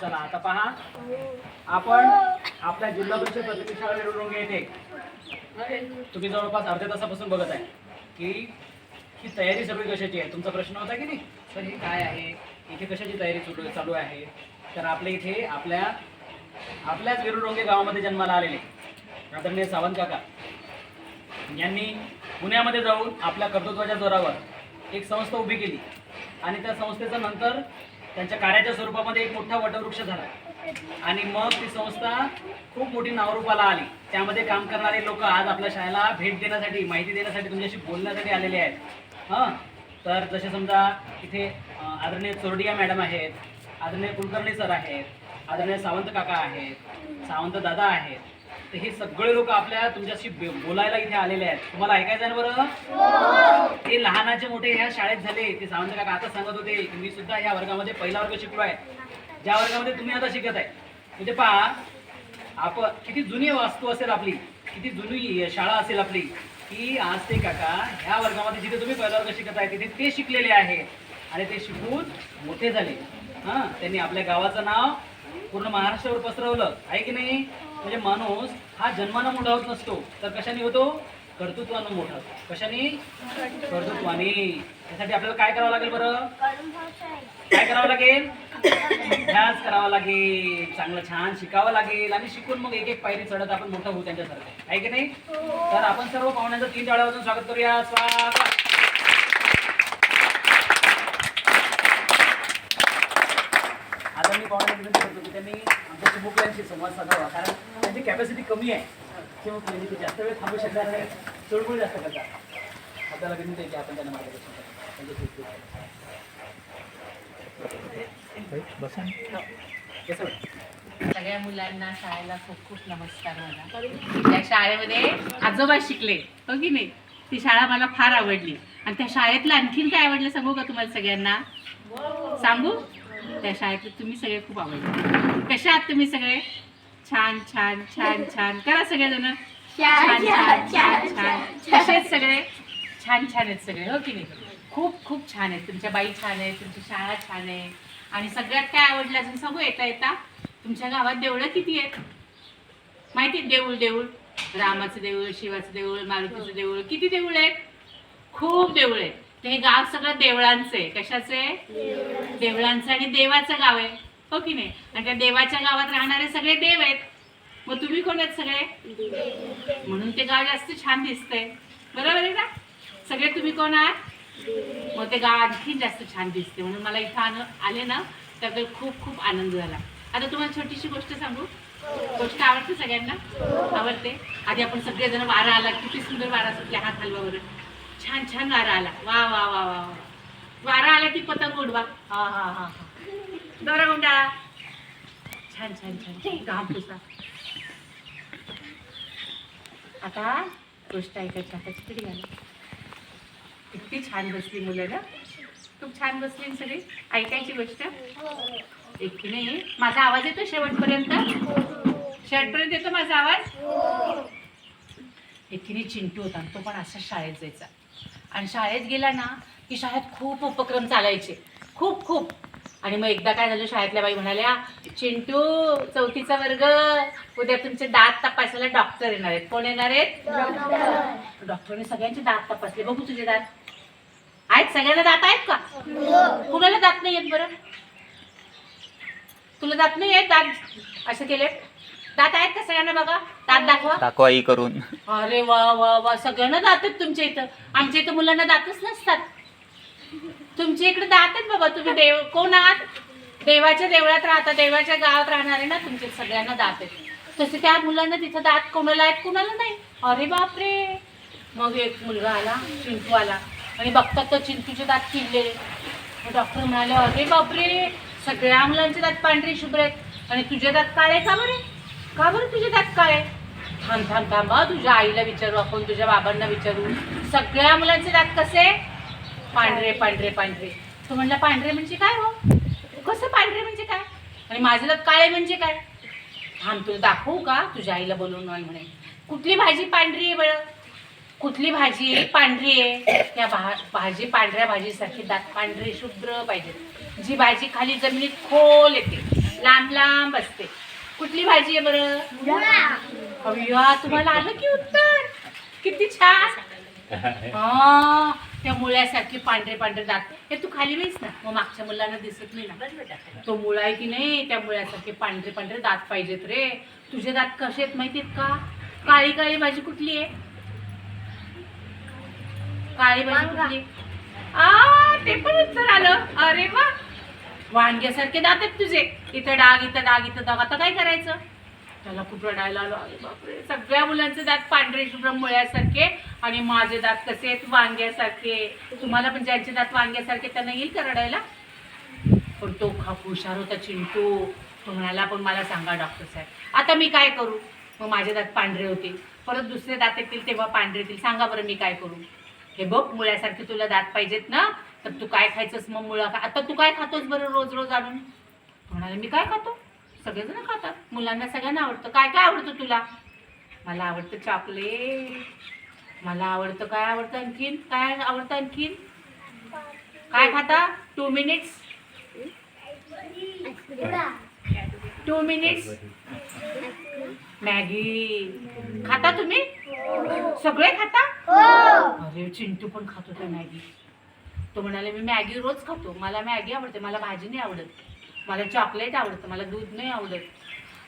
चला आता पहा. आपण आपल्या जिल्हा परिषद प्राथमिक शाळा निवडणूक येते तुम्ही जवळपास अर्ध्या तासापासून बघत आहे की ही तयारी सगळी कशाची आहे? तुमचा प्रश्न होता की नाही? तर हे काय आहे? इथे कशाची तयारी चालू चालू आहे? तर आपल्या इथे आपल्या आपल्याच विरुडोंगे गावामध्ये जन्माला आलेले आदरणीय सावंत काका. यांनी पुण्यामध्ये जाऊन आपल्या कर्तृत्वाच्या जोरावर एक संस्था उभी केली आणि त्या संस्थेचा नंतर त्यांच्या कार्याच्या स्वरूपामध्ये एक मोठा वटवृक्ष झाला. आणि मग ती संस्था खूप मोठी नावरूपाला आली. त्यामध्ये काम करणारे लोक आज आपल्या शाळेला भेट देण्यासाठी माहिती देण्यासाठी तुमच्याशी बोलण्यासाठी आलेले आहेत. हां? तर जसे समजा इथे आदरणीय चोरडिया मॅडम आहेत आदरणीय कुलकर्णी सर आहेत आदरणीय सावंत काका आहेत सावंत दादा आहेत तर हे सगळे लोक आपल्या तुमच्याशी बोलायला इथे आलेले आहेत. तुम्हाला ऐकायचं आहे बरं? ते लहानाचे मोठे ह्या शाळेत झाले. ते सावंत काका आता सांगत होते की मी सुद्धा ह्या वर्गामध्ये पहिला वर्ग शिकलो आहे. ज्या वर्गामध्ये तुम्ही आता शिकत आहे. म्हणजे पहा आपण किती जुनी वास्तू असेल आपली किती जुनी शाळा असेल आपली की आज ते काका ह्या वर्गामध्ये जिथे तुम्ही पहिला वर्ग शिकत आहे तिथे ते शिकलेले आहे. आणि ते शिकून मोठे झाले. हां त्यांनी आपल्या गावाचं नाव पूर्ण महाराष्ट्रावर पसरवलं. आहे की नाही? म्हणजे माणूस हा जन्मानं मोठा होत नसतो. तर कशाने होतो? कर्तृत्वानं मोठा. होतो. कशाने? कर्तृत्वाने. त्यासाठी आपल्याला काय करावं लागेल बरं? काय करावं लागेल? अभ्यास करावा लागेल. चांगलं छान शिकावं लागेल. आणि शिकून मग एक एक पायरी चढत आपण मोठं होऊ त्यांच्यासारखं. आहे की नाही? तर आपण सर्व पाहुण्यांचं तीन टाळ्या वाजून स्वागत करूया. स्वागत! आता मी पाहुण्यांना विनंती करतो की त्यांनी आमच्या चिमुकल्यांशी संवाद साधावा. कारण त्यांची कॅपॅसिटी कमी आहे. चिमुकल्यांची ते जास्त वेळ थांबू शकणार नाही. चळवळ जास्त करतात. आपल्याला विनंती आहे की आपण त्यांना मार्गदर्शन करा. वाटतं? सगळ्या मुलांना शाळेला खूप खूप नमस्कार मला त्या शाळेमध्ये आजोबा शिकले. हो की नाही? ती शाळा मला फार आवडली. आणि त्या शाळेतलं आणखीन काय आवडलं सांगू का तुम्हाला सगळ्यांना? सांगू? त्या शाळेतले तुम्ही सगळे खूप आवडले. कशा आहात तुम्ही सगळे? छान छान छान छान. करा सगळेजण. छान छान छान छान कसे आहेत सगळे? छान छान आहेत सगळे हो की नाही? खूप खूप छान आहेत. तुमच्या बाई छान आहे तुमची शाळा छान आहे. आणि सगळ्यात काय आवडलं अजून सांगू? येता येता. तुमच्या गावात देवळं किती आहेत? माहिती? देऊळ देऊळ. रामाचं देऊळ शिवाचं देऊळ मारुतीचं देऊळ. किती देऊळ आहेत? खूप देऊळ आहेत. ते हे गाव सगळं देवळांचे कशाचे देवळांचं आणि देवाचं गाव आहे. हो की नाही? आणि त्या देवाच्या गावात राहणारे सगळे देव आहेत. मग तुम्ही कोण आहेत सगळे? म्हणून ते गाव जास्त छान दिसतंय. बरोबर आहे ना सगळे तुम्ही कोण आहात? मग ते गाव आणखी जास्त छान दिसते म्हणून मला इथं आण आले ना त्याबद्दल खूप खूप आनंद झाला. आता तुम्हाला छोटीशी गोष्ट सांगू. गोष्ट आवडते सगळ्यांना? आवडते. आधी आपण सगळेजण वारा आला. किती सुंदर वारा सुटले हात हलवा बरं छान छान वारा आला. वा वा वा वा वा. वारा आला की पतंग उडवा. हा हा हा हा. दोरा गुंडा छान छान छान. घाम पुसा. आता गोष्ट ऐकायची आता किती घाला किती छान बसली मुलं ना? खूप छान बसली सगळी. ऐकायची गोष्ट? एक की नाही. माझा आवाज येतो शेवटपर्यंत? शेवटपर्यंत येतो माझा आवाज? एकीने चिंटू होता. तो पण असा शाळेत जायचा. आणि शाळेत गेला ना की शाळेत खूप उपक्रम चालायचे. खूप खूप. आणि मग एकदा काय झालं शाळेतल्या बाई म्हणाल्या चिंटू चौथीचा वर्ग उद्या तुमचे दात तपासायला डॉक्टर येणार आहेत. कोण येणार आहेत? डॉक्टरने सगळ्यांचे दात तपासले. बघू तुझे दात. आहेत? सगळ्यांना दात आहेत का? कुणाला दात नाही आहेत बरं? तुला दात नाही आहेत दात असं केले? दात आहेत का सगळ्यांना बघा? दात दाखवा. दाखवा ही करून. अरे वा वा वा. सगळ्यांना दात आहेत तुमच्या इथं. आमच्या इथं मुलांना दातच नसतात. तुमच्या इकडे दात आहेत बाबा. तुम्ही देव कोण आहात? देवाच्या देवळात राहता देवाच्या गावात राहणारे ना तुमचे सगळ्यांना दात आहेत. तसे त्या मुलांना तिथं दात कोणाला आहेत कोणाला नाही. अरे बापरे. मग एक मुलगा आला चिंटू आला. आणि बघतात तर चिंटूचे दात किडलेले डॉक्टर म्हणाले अरे बापरे. सगळ्या मुलांचे दात पांढरे शुभ्र आहेत. आणि तुझे दात काळे का बरे? का बरं तुझे दात काय थांब थांब थांब तुझ्या आईला विचारू आपण तुझ्या बाबांना विचारू. सगळ्या मुलांचे दात कसे? पांढरे पांढरे पांढरे. तो म्हणला पांढरे म्हणजे काय हो? कसं पांढरे म्हणजे काय? आणि माझे दात काळे म्हणजे काय? थांब तुला दाखवू का? तुझ्या आईला बोलवून नाही म्हणे. कुठली भाजी पांढरी आहे बरं? कुठली भाजी पांढरी आहे. त्या भा भाजी पांढऱ्या भाजीसारखी दात पांढरे शुभ्र पाहिजे. जी भाजी खाली जमिनीत खोल येते लांब लांब असते. कुठली भाजी आहे बरं? अय्या तुम्हाला आलं की उत्तर? किती छान. हा त्या मुळ्यासारखे पांढरे पांढरे दात. हे तू खाली वेस ना? मग मागच्या मुलांना दिसत नाही ना? तो मुळा आहे की नाही त्या मुळ्यासारखे पांढरे पांढरे दात पाहिजेत रे. तुझे दात कसे आहेत माहितीत का? काळी काळी भाजी कुठली आहे? काळी भाजी कुठली? आ ते पण उत्तर आलं. अरे वा. वांग्यासारखे दात आहेत तुझे. इथं डाग इथं डाग इथं डाग. आता काय करायचं? त्याला खूप रडायला आलो. अरे बापरे. सगळ्या मुलांचे दात पांढरे शुभ्र मुळ्यासारखे आणि माझे दात कसे आहेत? वांग्यासारखे. तुम्हाला पण ज्यांचे दात वांग्यासारखे त्यांना येईल का रडायला? पण तो खूप हुशार होता चिंटू. तो म्हणाला पण मला सांगा डॉक्टर साहेब. आता मी काय करू? मग माझे दात पांढरे होते. परत दुसरे दात येतील तेव्हा पांढरे येतील. सांगा बरं मी काय करू? हे बघ मुळ्यासारखे तुला दात पाहिजेत ना तर तू काय खायचंस मग मुळा खा. आता तू काय खातोस बरं रोज रोज आणून? म्हणाले मी काय खातो? सगळेजण खातात. मुलांना सगळ्यांना आवडतं. काय काय आवडतं तुला? मला आवडतं चॉकलेट मला आवडतं काय आवडतं आणखीन? काय आवडतं आणखीन? काय खाता? Two minutes two minutes Maggi खाता तुम्ही? सगळे खाता? अरे चिंटू पण खातो त्या मॅगी. तो म्हणाले मी मॅगी रोज खातो. मला मॅगी आवडते. मला भाजी नाही आवडत. मला चॉकलेट आवडतं मला दूध नाही आवडत.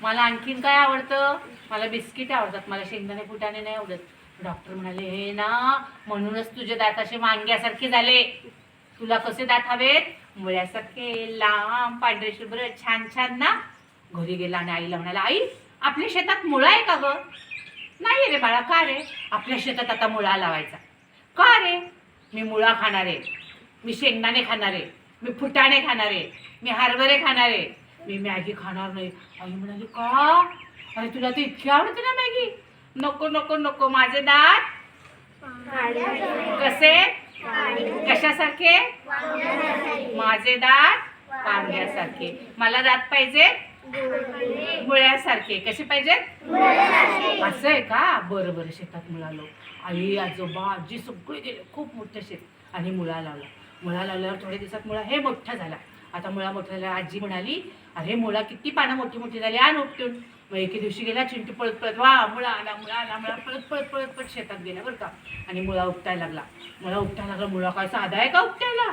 मला आणखीन काय आवडतं? मला बिस्किट आवडतात. मला शेंगदाणे फुटाणे नाही आवडत. डॉक्टर म्हणाले हे ना म्हणूनच तुझे दात असे वांग्यासारखे झाले. तुला कसे दात हवेत? मुळ्यासारखे लांब पांढरे शुभ्र छान छान ना. घरी गेला आणि आईला म्हणाला आई आपल्या शेतात मुळा आहे का ग? नाही रे बाळा का रे? आपल्या शेतात आता मुळा लावायचा. का रे? मी मुळा खाणार. आहे मी शेंगदाणे खाणार. आहे मी फुटाणे खाणार आहे मी हरभरे खाणार. आहे मी मॅगी खाणार नाही. आई म्हणाली का? अरे तुला तर इतकी आवडते ना मॅगी. नको नको नको माझे दात कसे? कशासारखे? माझे दात पांढऱ्यासारखे. मला दात पाहिजे मुळ्यासारखे. कसे पाहिजेत असं आहे का? बरं बरं शेतात मुळा लावू आई आजोबा आजी सगळे गेले. खूप मोठं शेत आणि मुळा लावला. मुळा लावल्यावर थोड्या दिवसात मुळा हे मोठा झाला. आता मुळा मोठा झाला आजी म्हणाली अरे मुळा किती पानं मोठी मोठी झाली आण उपटून. मग एके दिवशी गेला चिंटू पळत पळत वा मुळा आला मुळा आला मुळा पळत पळत पळत पळत शेतात गेला बरं का. आणि मुळा उपटायला लागला. मुळा उपटायला लागला मुळा काय साधा आहे का उपटायला?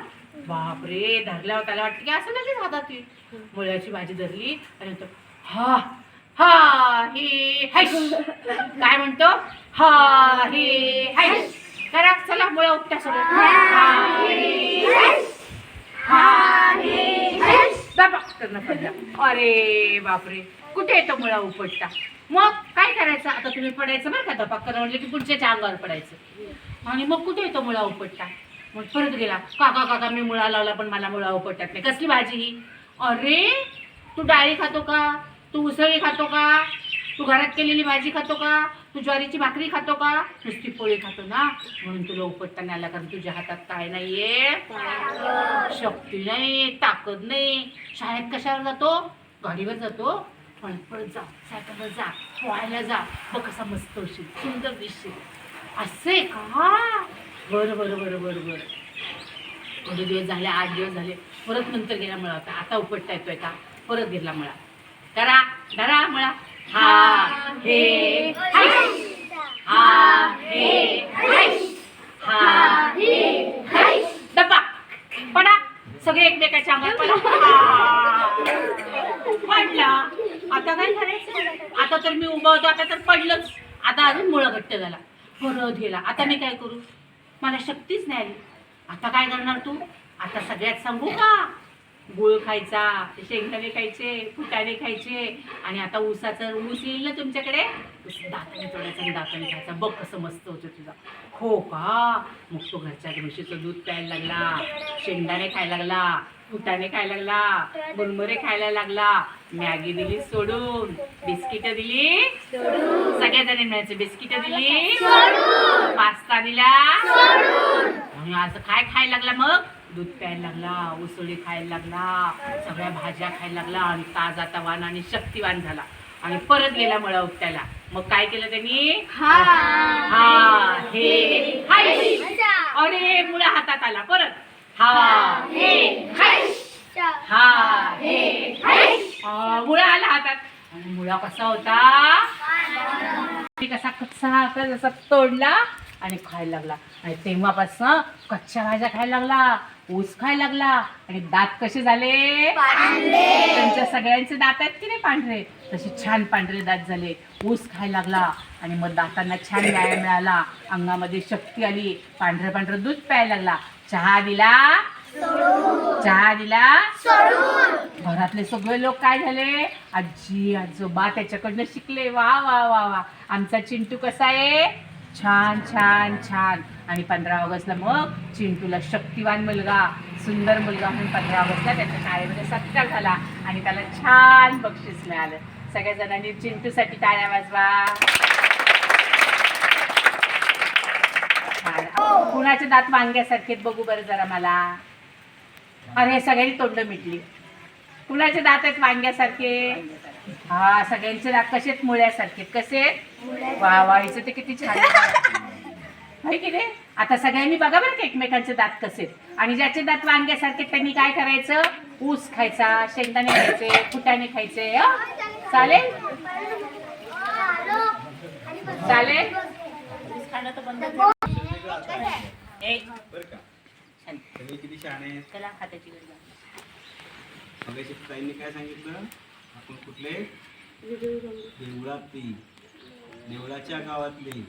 बापरे धरल्यावर त्याला वाटतं की असं लगेच हातात येईल. मुळ्याची भाजी धरली आणि नंतर हा हा हे हैश. काय म्हणतो? हा हे हैश. करा चला मुळा उपटा सगळं. हा पडलं. अरे बापरे. कुठे येतो मुळा उपटता? मग काय करायचं? आता तुम्ही पडायचं बरं का धपाक करा म्हणजे की पुढच्याच्या अंगावर पडायचं. आणि मग कुठे येतो मुळा उपटता? मग परत गेला काका काका मी मुळा लावला पण मला मुळा उपटतात नाही. कसली भाजी ही? अरे तू डाळी खातो का? तू उसळी खातो का? तू घरात केलेली भाजी खातो का? तू ज्वारीची भाकरी खातो का? नुसती पोळी खातो ना? म्हणून तुला उपटताना आला कारण तुझ्या हातात काय नाहीये. शक्ती नाही ताकद नाही. शाळेत कशावर जातो? गाडीवर जातो. पण जा सायकलवर जा पोहायला जा. बघ कसा मस्त होशील सुंदर दिसशील. असं आहे का? बरं बरं बरं बरं बरं. थोडे दिवस झाले आठ दिवस झाले. परत नंतर गेला मळा होता आता उपटता येतोय का? परत गेला मळा. करा धरा मळा. हा हे हा हे हैश. हा हे डब्बा पडा. सगळे एकमेकाच्या अंगात पडा. पडला. आता काय करायचं? आता तर मी उभा होतो आता तर पडलंच. आता अजून मुळं घट्ट झाला. परत गेला. आता मी काय करू? मला शक्तीच नाही आली. आता काय करणार तू? आता सगळ्यात सांगू का? गुळ खायचा शेंगदाणे खायचे फुटाणे खायचे आणि आता ऊसाचं ऊस येईल ना तुमच्याकडे? दाताने तोडायचा आणि दाताने खायचा. बघ कसं मस्त होतं तुझा. हो का? मग तो घरच्या म्हशीचं दूध प्यायला लागला शेंगदाणे खायला लागला फुटाणे खायला लागला मुरमुरे खायला लागला. मॅगी दिली सोडून. बिस्किट दिली? सगळ्या जणी मिळायचे बिस्किट दिली? पास्ता दिला? आणि असं काय खायला लागला मग? दूध प्यायला लागला उसळी खायला लागला सगळ्या भाज्या खायला लागला आणि ताजा तवान आणि शक्तिवान झाला. आणि परत गेला मळा उपटायला. मग काय केलं त्यांनी? हा. हे. अरे मुळा हातात आला. परत. हा. हे. हा. मुळा आला हातात. आणि मुळा कसा होता? कसा कच्चा कसा जसा तोडला आणि खायला लागला. आणि तेव्हापासून कच्च्या भाज्या खायला लागला ऊस खायला लागला. आणि दात कसे झाले? त्यांच्या सगळ्यांचे दात आहेत की नाही पांढरे? तसे छान पांढरे दात झाले. ऊस खायला लागला आणि मग दातांना छान व्यायाम मिळाला. अंगामध्ये शक्ती आली. पांढरं पांढरं दूध प्यायला लागला. चहा दिला? चहा दिला? घरातले सगळे लोक काय झाले? आजी आजोबा त्याच्याकडनं शिकले. वा वा वा वा. आमचा चिंटू कसा आहे? छान छान छान. आणि पंधरा ऑगस्टला मग चिंटूला शक्तिवान मुलगा सुंदर मुलगा म्हणून पंधरा ऑगस्टला त्याच्या शाळेमध्ये सत्कार झाला आणि त्याला छान बक्षीस मिळालं. सगळ्या जणांनी चिंटूसाठी टाळ्या वाजवा. कुणाचे दात वांग्यासारखे आहेत बघू बरं जरा मला. अरे सगळ्यांनी तोंड मिटली. कुणाचे दात आहेत वांग्यासारखे? हा सगळ्यांचे दात कसे आहेत मुळ्यासारखे कसे आहेत? वा वा हिचं ते किती छान आहे की नाही आता सगळ्यांनी बघा बरं का एकमेकांचे दात कसे आहेत. आणि ज्याचे दात वांग्यासारखे आहेत, त्यांनी काय करायचं ऊस खायचा शेंगदाणे खायचे फुटाणे खायचे हं? चालेल चालेल छान. किती गरज आहे. काय सांगितलं आपण कुठले? देवळातली. देवळाच्या गावातली.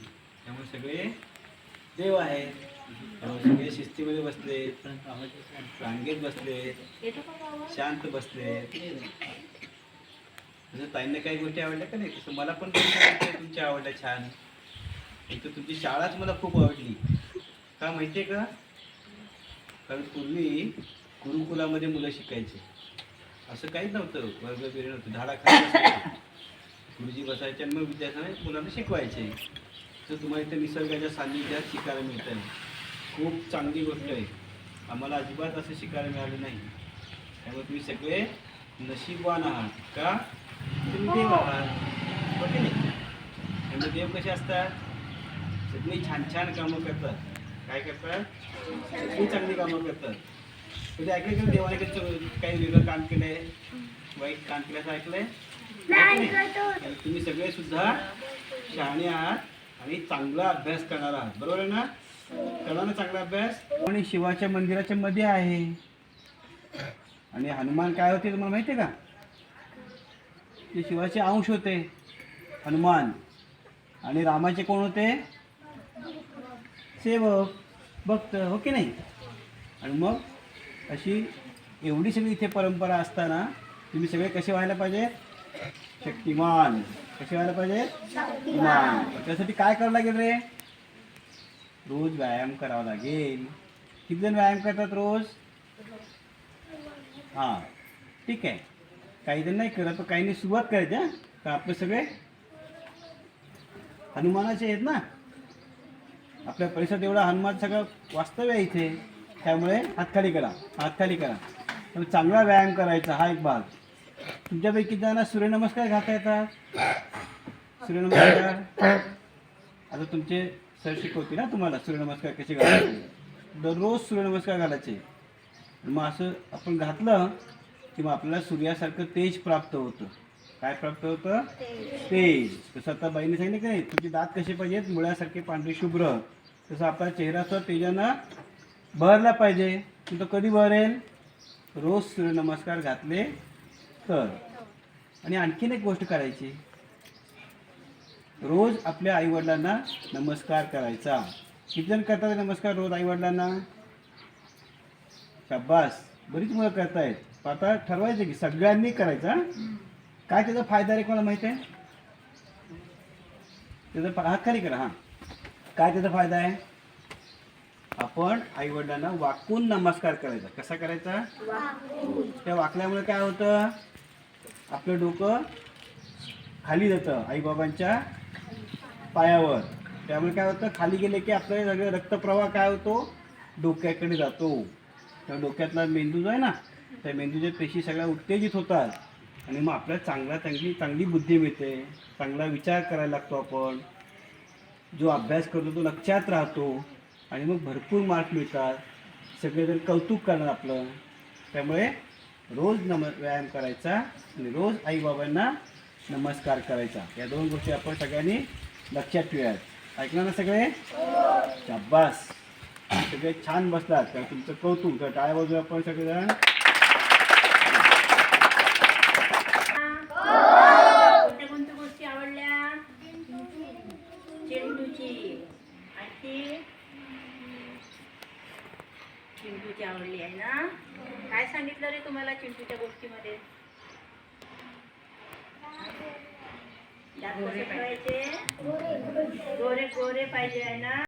त्यामुळे सगळे देव आहेत. सगळे शिस्तीमध्ये बसले रांगेत बसले? शांत बसले. जसं ताईंना काही गोष्टी आवडल्या का नाही? तसं मला पण तुमच्या आवडल्या छान. एक तर तुमची शाळाच मला खूप आवडली. का माहिती आहे का? कारण पूर्वी गुरुकुलामध्ये मुलं शिकायचे. असं काहीच नव्हतं. वर्ग वगैरे नव्हतं धाडा खाली गुरुजी बसायचे आणि मग विद्यार्थ्यांना मुलांना शिकवायचे. तर तुम्हाला इथे निसर्गाच्या सान्निध्यात शिकायला मिळत आहे खूप चांगली गोष्ट आहे. आम्हाला अजिबात असं शिकायला मिळालं नाही. त्यामुळे तुम्ही सगळे नशीबवान आहात. का? तुम्ही देव आहात. हो की नाही? त्यामुळे देव कसे असतात? सगळी छान छान कामं करतात. काय करतात? सगळी चांगली कामं करतात. कधी ऐकलं की देवाने काही वेगळं काम केलंय? वाईट काम केल्याचं ऐकलंय? तुम्ही सगळे सुद्धा शहाणे आहात आणि चांगला अभ्यास करणार आहात. बरोबर आहे ना? करणार ना चांगला अभ्यास? आणि शिवाच्या मंदिराच्या मध्ये आहे. आणि हनुमान काय होते तुम्हाला माहिती आहे का? ते शिवाचे अंश होते. हनुमान. आणि रामाचे कोण होते? सेवक भक्त हो की नाही? आणि मग? अशी एवढी सगळी इथे परंपरा असताना तुम्ही सगळे कसे व्हायला पाहिजे? शक्तिमान. कसे व्हायला पाहिजे? शक्तिमान. त्यासाठी काय करावं लागेल रे? रोज व्यायाम करावा लागेल. किती जण व्यायाम करतात रोज? हां ठीक आहे. काही जण नाही करत पण काहींनी सुरुवात करायची हां. तर आपले सगळे हनुमानाचे आहेत ना? आपल्या परिसरात एवढा हनुमान सगळं वास्तव्य आहे इथे. त्यामुळे हातखाली करा हातखाली करा. चांगला व्यायाम करायचा हा एक भाग. तुमच्यापैकी त्यांना सूर्यनमस्कार घाता येतात? सूर्यनमस्कार? आता तुमचे सर शिकवतील ना तुम्हाला सूर्यनमस्कार कसे घालायचे. दररोज सूर्यनमस्कार घालायचे. मग असं आपण घातलं की मग आपल्याला सूर्यासारखं तेज प्राप्त होतं. काय प्राप्त होतं? तेज. तसं आता बाईने सांगितलं की नाही तुमचे दात कसे पाहिजेत? मुळ्यासारखे पांढरे शुभ्र. तसं आपला चेहरा तेजानं बहरला पाहिजे. तो कधी बहरेल रोज सूर्यनमस्कार घातले तर. आणि आणखीन एक गोष्ट करायची. रोज आपल्या आईवडिलांना नमस्कार करायचा. किती जण करतात नमस्कार रोज आईवडिलांना? शाबास. बरीच मुलं करतायत. पण आता ठरवायचं की सगळ्यांनी करायचा काय त्याचा फायदा आहे कोणाला माहिती आहे? त्याचा हा खरी करा हां. काय त्याचा फायदा आहे? आपण आईवडिलांना वाकून नमस्कार करायचा. कसा करायचा? त्या वाकल्यामुळे काय होतं? आपलं डोकं खाली जातं आईबाबांच्या पायावर. त्यामुळे काय होतं? खाली गेले की आपलं सगळं रक्तप्रवाह काय होतो? डोक्याकडे जातो. त्या डोक्यातला मेंदू जो आहे ना त्या मेंदूच्या पेशी सगळ्या उत्तेजित होतात. आणि मग आपल्याला चांगला चांगली चांगली बुद्धी मिळते. चांगला विचार करायला लागतो आपण. जो अभ्यास करतो तो लक्षात राहतो. आणि मग भरपूर मार्क मिळतात. सगळेजण कौतुक करणार आपलं. त्यामुळे रोज नम व्यायाम करायचा आणि रोज आईबाबांना नमस्कार करायचा. या दोन गोष्टी आपण सगळ्यांनी लक्षात ठेवूयात. ऐकणार ना सगळे? शाब्बास सगळे छान बसलात. तर तुमचं कौतुक तर टाळ्या बाजू आपण सगळेजण कोणत्या कोणत्या गोष्टी आवडल्या चेंडूची आणखी चिंटूची आवडली आहे ना काय सांगितलं रे तुम्हाला चिंटूच्या गोष्टीमध्ये दात कसे